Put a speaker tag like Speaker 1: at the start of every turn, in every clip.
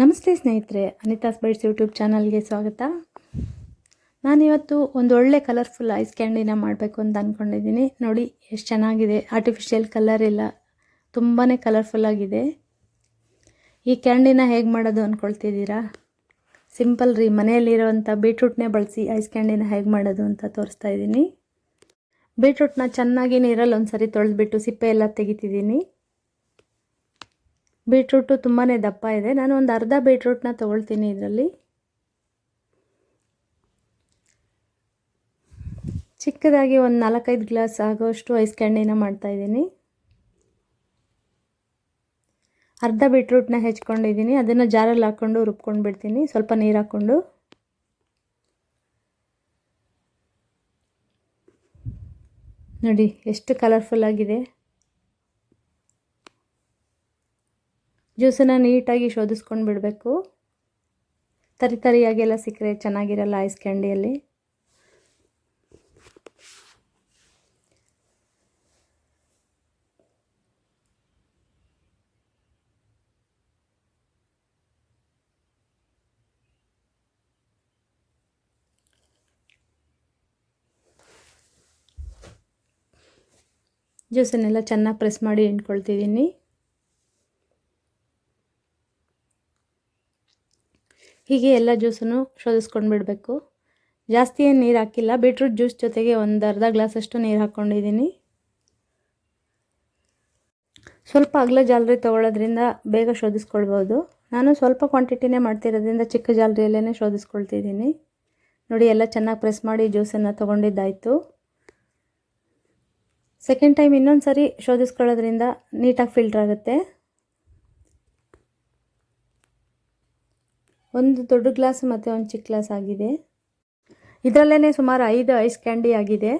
Speaker 1: ನಮಸ್ತೆ ಸ್ನೇಹಿತರೆ ಅನಿತಾಸ್ bites YouTube ಚಾನಲ್ಗೆ ಸ್ವಾಗತ. ನಾನಿವತ್ತು ಒಂದು ಒಳ್ಳೆ ಕಲರ್ಫುಲ್ ಐಸ್ ಕ್ಯಾಂಡಿನ ಮಾಡಬೇಕು ಅಂತ ಅಂದ್ಕೊಂಡಿದ್ದೀನಿ ನೋಡಿ, ಎಷ್ಟು ಚೆನ್ನಾಗಿದೆ. ಆರ್ಟಿಫಿಷಿಯಲ್ ಕಲರ್ ಇಲ್ಲ ತುಂಬಾ ಕಲರ್ಫುಲ್ ಆಗಿದೆ. ಈ ಕ್ಯಾಂಡಿನ ಹೇಗೆ ಮಾಡೋದು ಅಂದ್ಕೊಳ್ತಿದ್ದೀರಾ ಸಿಂಪಲ್ ರೀ ಮನೆಯಲ್ಲಿರುವಂಥ ಬೀಟ್ರೂಟ್ನೇ ಬಳಸಿ ಐಸ್ ಕ್ಯಾಂಡಿನ ಹೇಗೆ ಮಾಡೋದು ಅಂತ ತೋರಿಸ್ತಾ ಇದ್ದೀನಿ. ಬೀಟ್ರೂಟ್ನ ಚೆನ್ನಾಗಿ ನೀರಲ್ಲಿ ಒಂದು ಸರಿ ತೊಳೆದುಬಿಟ್ಟು ಸಿಪ್ಪೆ ಎಲ್ಲ ತೆಗಿತಿದ್ದೀನಿ. ಬೀಟ್ರೂಟು ತುಂಬಾ ದಪ್ಪ ಇದೆ. ನಾನು ಒಂದು ಅರ್ಧ ಬೀಟ್ರೂಟ್ನ ತೊಗೊಳ್ತೀನಿ ಇದರಲ್ಲಿ. ಚಿಕ್ಕದಾಗಿ ಒಂದು ನಾಲ್ಕೈದು ಗ್ಲಾಸ್ ಆಗೋಷ್ಟು ಐಸ್ ಕ್ಯಾಂಡಿನ ಮಾಡ್ತಾಯಿದ್ದೀನಿ ಅರ್ಧ ಬೀಟ್ರೂಟ್ನ ಹೆಚ್ಕೊಂಡಿದ್ದೀನಿ. ಅದನ್ನು ಜಾರಲ್ಲಿ ಹಾಕ್ಕೊಂಡು ರುಬ್ಕೊಂಡು ಬಿಡ್ತೀನಿ. ಸ್ವಲ್ಪ ನೀರು ಹಾಕ್ಕೊಂಡು. ನೋಡಿ, ಎಷ್ಟು ಕಲರ್ಫುಲ್ ಆಗಿದೆ. ಜ್ಯೂಸನ್ನು ನೀಟಾಗಿ ಶೋಧಿಸ್ಕೊಂಡು ಬಿಡಬೇಕು. ತರಿ ತರಿಯಾಗೆಲ್ಲ ಸಿಕ್ಕರೆ ಚೆನ್ನಾಗಿರಲ್ಲ ಐಸ್ ಕ್ಯಾಂಡಿಯಲ್ಲಿ. ಜ್ಯೂಸನ್ನೆಲ್ಲ ಚೆನ್ನಾಗಿ ಪ್ರೆಸ್ ಮಾಡಿ ಇಟ್ಕೊಳ್ತಿದ್ದೀನಿ. ಹೀಗೆ ಎಲ್ಲ ಜ್ಯೂಸನ್ನು ಶೋಧಿಸ್ಕೊಂಡು ಬಿಡಬೇಕು. ಜಾಸ್ತಿ ಏನು ನೀರು ಹಾಕಿಲ್ಲ. ಬೀಟ್ರೂಟ್ ಜ್ಯೂಸ್ ಜೊತೆಗೆ ಒಂದು ಅರ್ಧ ಗ್ಲಾಸಷ್ಟು ನೀರು ಹಾಕ್ಕೊಂಡಿದ್ದೀನಿ ಸ್ವಲ್ಪ ಅಗಲ ಜಾಲರಿ ತೊಗೊಳ್ಳೋದ್ರಿಂದ ಬೇಗ ಶೋಧಿಸ್ಕೊಳ್ಬೋದು. ನಾನು ಸ್ವಲ್ಪ ಕ್ವಾಂಟಿಟಿನೇ ಮಾಡ್ತಿರೋದ್ರಿಂದ ಚಿಕ್ಕ ಜಾಲರಿಯಲ್ಲೇ ಶೋಧಿಸ್ಕೊಳ್ತಿದ್ದೀನಿ. ನೋಡಿ, ಎಲ್ಲ ಚೆನ್ನಾಗಿ ಪ್ರೆಸ್ ಮಾಡಿ ಜ್ಯೂಸನ್ನು ತೊಗೊಂಡಿದ್ದಾಯಿತು. ಸೆಕೆಂಡ್ ಟೈಮ್ ಇನ್ನೊಂದು ಸರಿ ಶೋಧಿಸ್ಕೊಳ್ಳೋದ್ರಿಂದ ನೀಟಾಗಿ ಫಿಲ್ಟ್ರ್ ಆಗುತ್ತೆ. ಒಂದು ದೊಡ್ಡ ಗ್ಲಾಸ್ ಮತ್ತು ಒಂದು ಚಿಕ್ಕ ಗ್ಲಾಸ್ ಆಗಿದೆ. ಇದರಲ್ಲೇ ಸುಮಾರು ಐದು ಐಸ್ ಕ್ಯಾಂಡಿ ಆಗಿದೆ.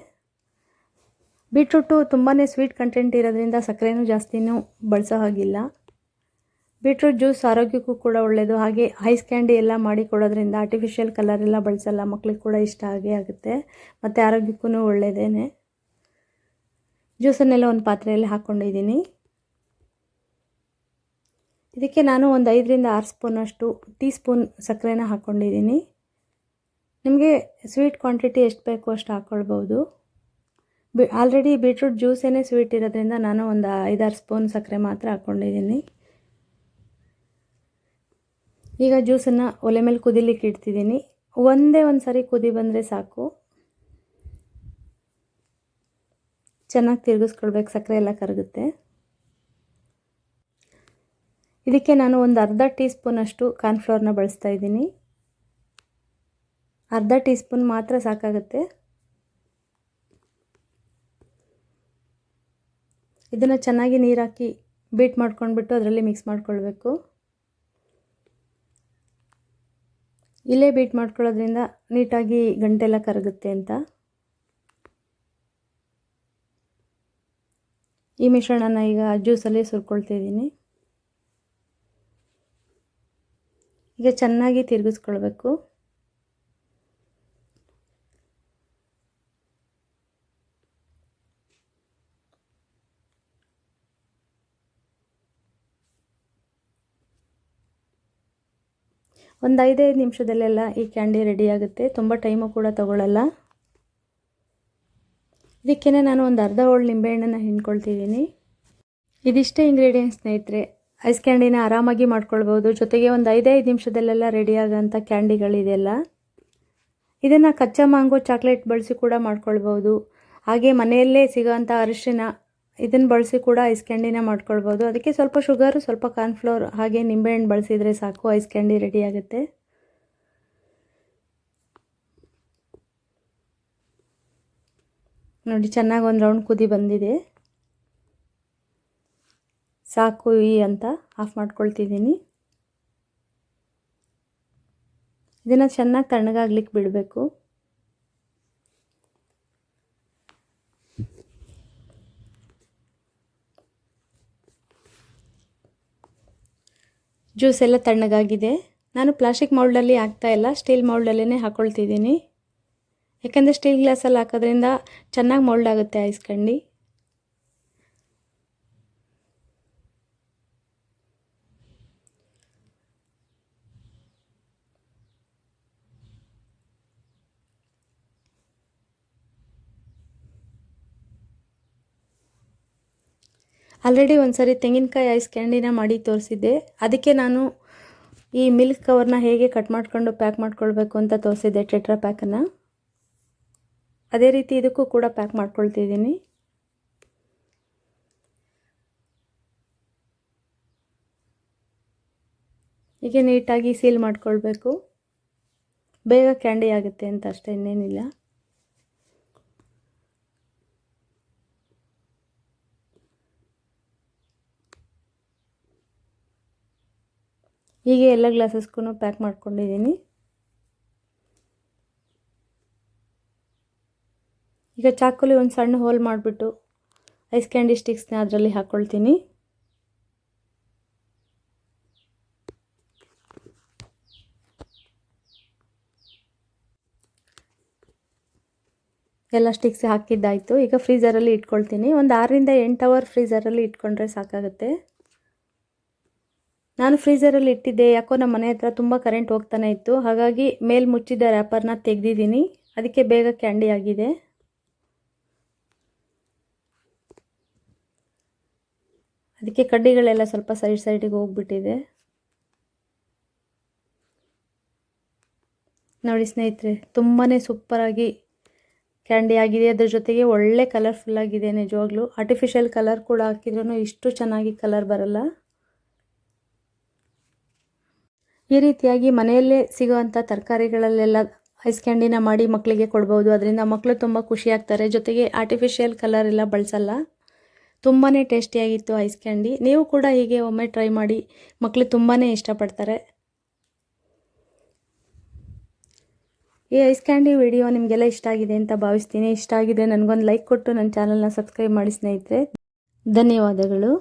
Speaker 1: ಬೀಟ್ರೂಟು ತುಂಬಾ ಸ್ವೀಟ್ ಕಂಟೆಂಟ್ ಇರೋದ್ರಿಂದ ಸಕ್ಕರೆನೂ ಜಾಸ್ತಿನೂ ಬಳಸೋ ಹಾಗಿಲ್ಲ. ಬೀಟ್ರೂಟ್ ಜ್ಯೂಸ್ ಆರೋಗ್ಯಕ್ಕೂ ಕೂಡ ಒಳ್ಳೆಯದು ಹಾಗೆ ಐಸ್ ಕ್ಯಾಂಡಿ ಎಲ್ಲ ಮಾಡಿ ಕೊಡೋದ್ರಿಂದ ಆರ್ಟಿಫಿಷಿಯಲ್ ಕಲರ್ ಎಲ್ಲ ಬಳಸಲ್ಲ, ಮಕ್ಳಿಗೆ ಕೂಡ ಇಷ್ಟ ಆಗೇ ಆಗುತ್ತೆ. ಮತ್ತು ಆರೋಗ್ಯಕ್ಕೂ ಒಳ್ಳೆಯದೇ ಜ್ಯೂಸನ್ನೆಲ್ಲ ಒಂದು ಪಾತ್ರೆಯಲ್ಲಿ ಹಾಕ್ಕೊಂಡಿದ್ದೀನಿ. ಇದಕ್ಕೆ ನಾನು ಒಂದು ಐದರಿಂದ ಆರು ಸ್ಪೂನಷ್ಟು ಟೀ ಸ್ಪೂನ್ ಸಕ್ಕರೆನ ಹಾಕ್ಕೊಂಡಿದ್ದೀನಿ ನಿಮಗೆ ಸ್ವೀಟ್ ಕ್ವಾಂಟಿಟಿ ಎಷ್ಟು ಬೇಕು ಅಷ್ಟು ಹಾಕ್ಕೊಳ್ಬೋದು ಬಿ ಆಲ್ರೆಡಿ ಬೀಟ್ರೂಟ್ ಜ್ಯೂಸೇ ಸ್ವೀಟ್ ಇರೋದ್ರಿಂದ ನಾನು ಒಂದು ಐದಾರು ಸ್ಪೂನ್ ಸಕ್ಕರೆ ಮಾತ್ರ ಹಾಕ್ಕೊಂಡಿದ್ದೀನಿ ಈಗ ಜ್ಯೂಸನ್ನು ಒಲೆ ಮೇಲೆ ಕುದಿಲಿಕ್ಕೆ ಇಡ್ತಿದ್ದೀನಿ. ಒಂದೇ ಒಂದು ಸಾರಿ ಕುದಿ ಬಂದರೆ ಸಾಕು. ಚೆನ್ನಾಗಿ ತಿರುಗಿಸ್ಕೊಳ್ಬೇಕು, ಸಕ್ಕರೆ ಎಲ್ಲ ಕರಗುತ್ತೆ. ಇದಕ್ಕೆ ನಾನು ಒಂದು ಅರ್ಧ ಟೀ ಸ್ಪೂನಷ್ಟು ಕಾರ್ನ್ಫ್ಲೋರ್ನ ಬಳಸ್ತಾ ಇದ್ದೀನಿ. ಅರ್ಧ ಟೀ ಸ್ಪೂನ್ ಮಾತ್ರ ಸಾಕಾಗುತ್ತೆ. ಇದನ್ನು ಚೆನ್ನಾಗಿ ನೀರಾಕಿ ಬೀಟ್ ಮಾಡ್ಕೊಂಡ್ಬಿಟ್ಟು ಅದರಲ್ಲಿ ಮಿಕ್ಸ್ ಮಾಡ್ಕೊಳ್ಬೇಕು. ಇಲ್ಲೇ ಬೀಟ್ ಮಾಡ್ಕೊಳ್ಳೋದ್ರಿಂದ ನೀಟಾಗಿ ಗಂಟೆಲ್ಲ ಕರಗುತ್ತೆ ಅಂತ. ಈ ಮಿಶ್ರಣನ ಈಗ ಜ್ಯೂಸಲ್ಲಿ ಸುರ್ಕೊಳ್ತಿದ್ದೀನಿ ಈಗ ಚೆನ್ನಾಗಿ ತಿರುಗಿಸ್ಕೊಳ್ಬೇಕು. ಒಂದು ಐದೈದು ನಿಮಿಷದಲ್ಲೆಲ್ಲ ಈ ಕ್ಯಾಂಡಿ ರೆಡಿ ಆಗುತ್ತೆ. ತುಂಬ ಟೈಮು ಕೂಡ ತಗೊಳ್ಳಲ್ಲ ಇದಕ್ಕೇ ನಾನು ಒಂದು ಅರ್ಧ ಹೋಳು ನಿಂಬೆಹಣ್ಣನ್ನು ಹಿಂಡ್ಕೊಳ್ತಿದ್ದೀನಿ. ಇದಿಷ್ಟೇ ಇಂಗ್ರೀಡಿಯೆಂಟ್ಸ್ ಸ್ನೇಹಿತರೆ. ಐಸ್ ಕ್ಯಾಂಡಿನ ಆರಾಮಾಗಿ ಮಾಡ್ಕೊಳ್ಬೋದು. ಜೊತೆಗೆ ಒಂದು ಐದೈದು ನಿಮಿಷದಲ್ಲೆಲ್ಲ ರೆಡಿ ಆಗೋಂಥ ಕ್ಯಾಂಡಿಗಳಿದೆಲ್ಲ ಇದನ್ನು ಕಚ್ಚಾ ಮ್ಯಾಂಗೋ ಚಾಕ್ಲೇಟ್ ಬಳಸಿ ಕೂಡ ಮಾಡ್ಕೊಳ್ಬೋದು. ಹಾಗೆ ಮನೆಯಲ್ಲೇ ಸಿಗೋವಂಥ ಅರಿಶಿನ ಇದನ್ನು ಬಳಸಿ ಕೂಡ ಐಸ್ ಕ್ಯಾಂಡಿನ ಮಾಡ್ಕೊಳ್ಬೋದು. ಅದಕ್ಕೆ ಸ್ವಲ್ಪ ಶುಗರು ಸ್ವಲ್ಪ ಕಾರ್ನ್ಫ್ಲೋರ್ ಹಾಗೆ ನಿಂಬೆಹಣ್ಣು ಬಳಸಿದರೆ ಸಾಕು ಐಸ್ ಕ್ಯಾಂಡಿ ರೆಡಿ ಆಗುತ್ತೆ. ನೋಡಿ, ಚೆನ್ನಾಗಿ ಒಂದು ರೌಂಡ್ ಕುದಿ ಬಂದಿದೆ. ಸಾಕು ಈ ಅಂತ ಆಫ್ ಮಾಡ್ಕೊಳ್ತಿದ್ದೀನಿ. ಇದನ್ನು ಚೆನ್ನಾಗಿ ತಣ್ಣಗಾಗ್ಲಿಕ್ಕೆ ಬಿಡಬೇಕು. ಜ್ಯೂಸ್ ಎಲ್ಲ ತಣ್ಣಗಾಗಿದೆ. ನಾನು ಪ್ಲಾಸ್ಟಿಕ್ ಮೌಲ್ಡಲ್ಲಿ ಇಲ್ಲ, ಸ್ಟೀಲ್ ಮೌಲ್ಡಲ್ಲೇ ಹಾಕ್ಕೊಳ್ತಿದ್ದೀನಿ ಯಾಕೆಂದರೆ ಸ್ಟೀಲ್ ಗ್ಲಾಸಲ್ಲಿ ಹಾಕೋದ್ರಿಂದ ಚೆನ್ನಾಗಿ ಮೌಲ್ಡ್ ಆಗುತ್ತೆ ಐಸ್ ಕಂಡಿ. ಆಲ್ರೆಡಿ ಒಂದು ಸರಿ ತೆಂಗಿನಕಾಯಿ ಐಸ್ ಕ್ಯಾಂಡಿನ ಮಾಡಿ ತೋರಿಸಿದ್ದೆ. ಅದಕ್ಕೆ ನಾನು ಈ ಮಿಲ್ಕ್ ಕವರ್ನ ಹೇಗೆ ಕಟ್ ಮಾಡಿಕೊಂಡು ಪ್ಯಾಕ್ ಮಾಡ್ಕೊಳ್ಬೇಕು ಅಂತ ತೋರಿಸಿದ್ದೆ ಟೆಟ್ರಾ ಪ್ಯಾಕನ್ನು ಅದೇ ರೀತಿ ಇದಕ್ಕೂ ಕೂಡ ಪ್ಯಾಕ್ ಮಾಡ್ಕೊಳ್ತಿದ್ದೀನಿ. ಹೀಗೆ ನೀಟಾಗಿ ಸೀಲ್ ಮಾಡ್ಕೊಳ್ಬೇಕು. ಬೇಗ ಕ್ಯಾಂಡಿ ಆಗುತ್ತೆ ಅಂತ ಅಷ್ಟೇ, ಇನ್ನೇನಿಲ್ಲ. ಹೀಗೆ ಎಲ್ಲ ಗ್ಲಾಸಸ್ಗೂ ಪ್ಯಾಕ್ ಮಾಡ್ಕೊಂಡಿದ್ದೀನಿ. ಈಗ ಚಾಕುಲಿ ಒಂದು ಸಣ್ಣ ಹೋಲ್ ಮಾಡಿಬಿಟ್ಟು ಐಸ್ ಕ್ಯಾಂಡಿ ಸ್ಟಿಕ್ಸ್ನ ಅದರಲ್ಲಿ ಹಾಕ್ಕೊಳ್ತೀನಿ ಎಲ್ಲ ಸ್ಟಿಕ್ಸ್ ಹಾಕಿದ್ದಾಯಿತು. ಈಗ ಫ್ರೀಝರಲ್ಲಿ ಇಟ್ಕೊಳ್ತೀನಿ. ಒಂದು ಆರರಿಂದ ಎಂಟು ಅವರ್ ಫ್ರೀಝರಲ್ಲಿ ಇಟ್ಕೊಂಡ್ರೆ ಸಾಕಾಗುತ್ತೆ. ನಾನು ಫ್ರೀಝರಲ್ಲಿ ಇಟ್ಟಿದ್ದೆ, ಯಾಕೋ ನಮ್ಮ ಮನೆ ಹತ್ರ ತುಂಬ ಕರೆಂಟ್ ಹೋಗ್ತಾನೆ ಇತ್ತು. ಹಾಗಾಗಿ ಮೇಲೆ ಮುಚ್ಚಿದ ರ್ಯಾಪರ್ನ ತೆಗೆದಿದ್ದೀನಿ. ಅದಕ್ಕೆ ಬೇಗ ಕ್ಯಾಂಡಿ ಆಗಿದೆ. ಅದಕ್ಕೆ ಕಡ್ಡಿಗಳೆಲ್ಲ ಸ್ವಲ್ಪ ಸೈಡ್ ಸೈಡಿಗೆ ಹೋಗ್ಬಿಟ್ಟಿದೆ. ನೋಡಿ ಸ್ನೇಹಿತರೆ ತುಂಬಾ ಸೂಪರಾಗಿ ಕ್ಯಾಂಡಿ ಆಗಿದೆ. ಅದ್ರ ಜೊತೆಗೆ ಒಳ್ಳೆ ಕಲರ್ಫುಲ್ ಆಗಿದೆ ನಿಜವಾಗ್ಲೂ. ಆರ್ಟಿಫಿಷಿಯಲ್ ಕಲರ್ ಕೂಡ ಹಾಕಿದ್ರೂ ಇಷ್ಟು ಚೆನ್ನಾಗಿ ಕಲರ್ ಬರಲ್ಲ. ಈ ರೀತಿಯಾಗಿ ಮನೆಯಲ್ಲೇ ಸಿಗುವಂಥ ತರಕಾರಿಗಳಲ್ಲೆಲ್ಲ ಐಸ್ ಕ್ಯಾಂಡಿನ ಮಾಡಿ ಮಕ್ಕಳಿಗೆ ಕೊಡ್ಬೋದು. ಅದರಿಂದ ಮಕ್ಕಳು ತುಂಬ ಖುಷಿಯಾಗ್ತಾರೆ ಜೊತೆಗೆ ಆರ್ಟಿಫಿಷಿಯಲ್ ಕಲರ್ ಎಲ್ಲ ಬಳಸಲ್ಲ. ತುಂಬಾ ಟೇಸ್ಟಿಯಾಗಿತ್ತು ಐಸ್ ಕ್ಯಾಂಡಿ ನೀವು ಕೂಡ ಹೀಗೆ ಒಮ್ಮೆ ಟ್ರೈ ಮಾಡಿ ಮಕ್ಕಳು ತುಂಬಾ ಇಷ್ಟಪಡ್ತಾರೆ. ಈ ಐಸ್ ಕ್ಯಾಂಡಿ ವಿಡಿಯೋ ನಿಮಗೆಲ್ಲ ಇಷ್ಟ ಆಗಿದೆ ಅಂತ ಭಾವಿಸ್ತೀನಿ. ಇಷ್ಟ ಆಗಿದೆ, ನನಗೊಂದು ಲೈಕ್ ಕೊಟ್ಟು ನನ್ನ ಚಾನಲ್ನ ಸಬ್ಸ್ಕ್ರೈಬ್ ಮಾಡಿ ಸ್ನೇಹಿತರೆ. ಧನ್ಯವಾದಗಳು.